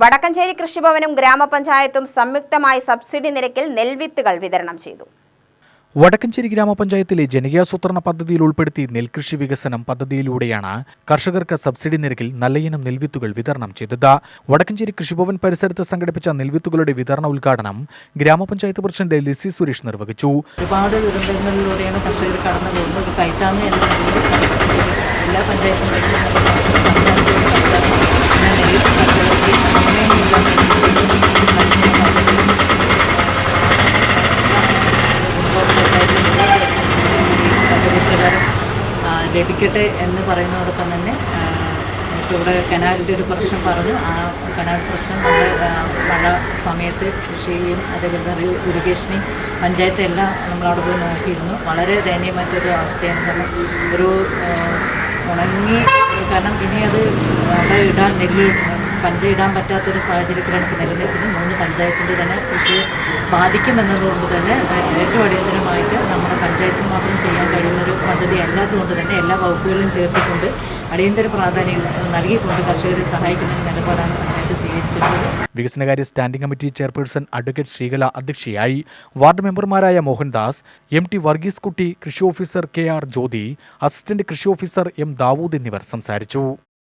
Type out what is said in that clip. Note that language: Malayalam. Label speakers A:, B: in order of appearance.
A: വടക്കഞ്ചേരി കൃഷിഭവനും ഗ്രാമപഞ്ചായത്തും സംയുക്തമായി സബ്സിഡി നിരക്കിൽ നെൽവിത്തുകൾ വിതരണം ചെയ്തു.
B: വടക്കഞ്ചേരി ഗ്രാമപഞ്ചായത്തിലെ ജനകീയാസൂത്രണ പദ്ധതിയിൽ ഉൾപ്പെടുത്തി നെൽകൃഷി വികസനം പദ്ധതിയിലൂടെയാണ് കർഷകർക്ക് സബ്സിഡി നിരക്കിൽ നല്ലയിനം നെൽവിത്തുകൾ വിതരണം ചെയ്തത്. വടക്കഞ്ചേരി കൃഷിഭവൻ പരിസരത്ത് സംഘടിപ്പിച്ച നെൽവിത്തുകളുടെ വിതരണ ഉദ്ഘാടനം ഗ്രാമപഞ്ചായത്ത് പ്രസിഡന്റ് ലിസി സുരേഷ് നിർവഹിച്ചു.
C: ഒരുപാട് ദുരന്തങ്ങളിലൂടെയാണ് കർഷകർ കടന്നു പോകുന്നത് എന്ന എല്ലാ പഞ്ചായത്തുകളിലും പദ്ധതി പ്രകാരം ആ, ലഭിക്കട്ടെ എന്ന് പറയുന്നതോടൊപ്പം തന്നെ ഇവിടെ കനാലിന്റെ ഒരു പ്രശ്നം പറഞ്ഞു. ആ കനാൽ പ്രശ്നം നമ്മുടെ മഴ സമയത്ത് കൃഷിയും അതേപോലെ തന്നെ ഇറിഗേഷനെയും പഞ്ചായത്തും എല്ലാം നമ്മളവിടെ പോയി നോക്കിയിരുന്നു. വളരെ ദയനീയമായിട്ടൊരു അവസ്ഥയാണ് കാരണം ഒരു ഉണങ്ങി കാരണം ഇനി അത് അവിടെ ഇടാൻ നെല്ല് പഞ്ച ഇടാൻ പറ്റാത്തൊരു സാഹചര്യത്തിലാണ് ഇപ്പോൾ നിലനിൽക്കുന്നത്. മൂന്ന് പഞ്ചായത്തിന്റെ തന്നെ കൃഷി ബാധിക്കുമെന്നതുകൊണ്ട് തന്നെ ഏറ്റവും അടിയന്തരമായിട്ട് നമ്മുടെ പഞ്ചായത്തിന് മാത്രം ചെയ്യാൻ പദ്ധതി അല്ലാത്തതുകൊണ്ട് തന്നെ എല്ലാ വകുപ്പുകളിലും ചേർത്തിക്കൊണ്ട് അടിയന്തര പ്രാധാന്യം നൽകിക്കൊണ്ട് കർഷകരെ സഹായിക്കുന്ന നിലപാടാണ് പഞ്ചായത്ത് സ്വീകരിച്ചിട്ടുള്ളത്.
B: വികസനകാര്യ standing committee chairperson advocate Sreekala അധ്യക്ഷയായി വാർഡ് മെമ്പർമാരായ മോഹൻദാസ് എം ടി വർഗീസ് കുട്ടി കൃഷി officer K R Jyothi assistant കൃഷി ഓഫീസർ എം ദാവൂദ് എന്നിവർ സംസാരിച്ചു.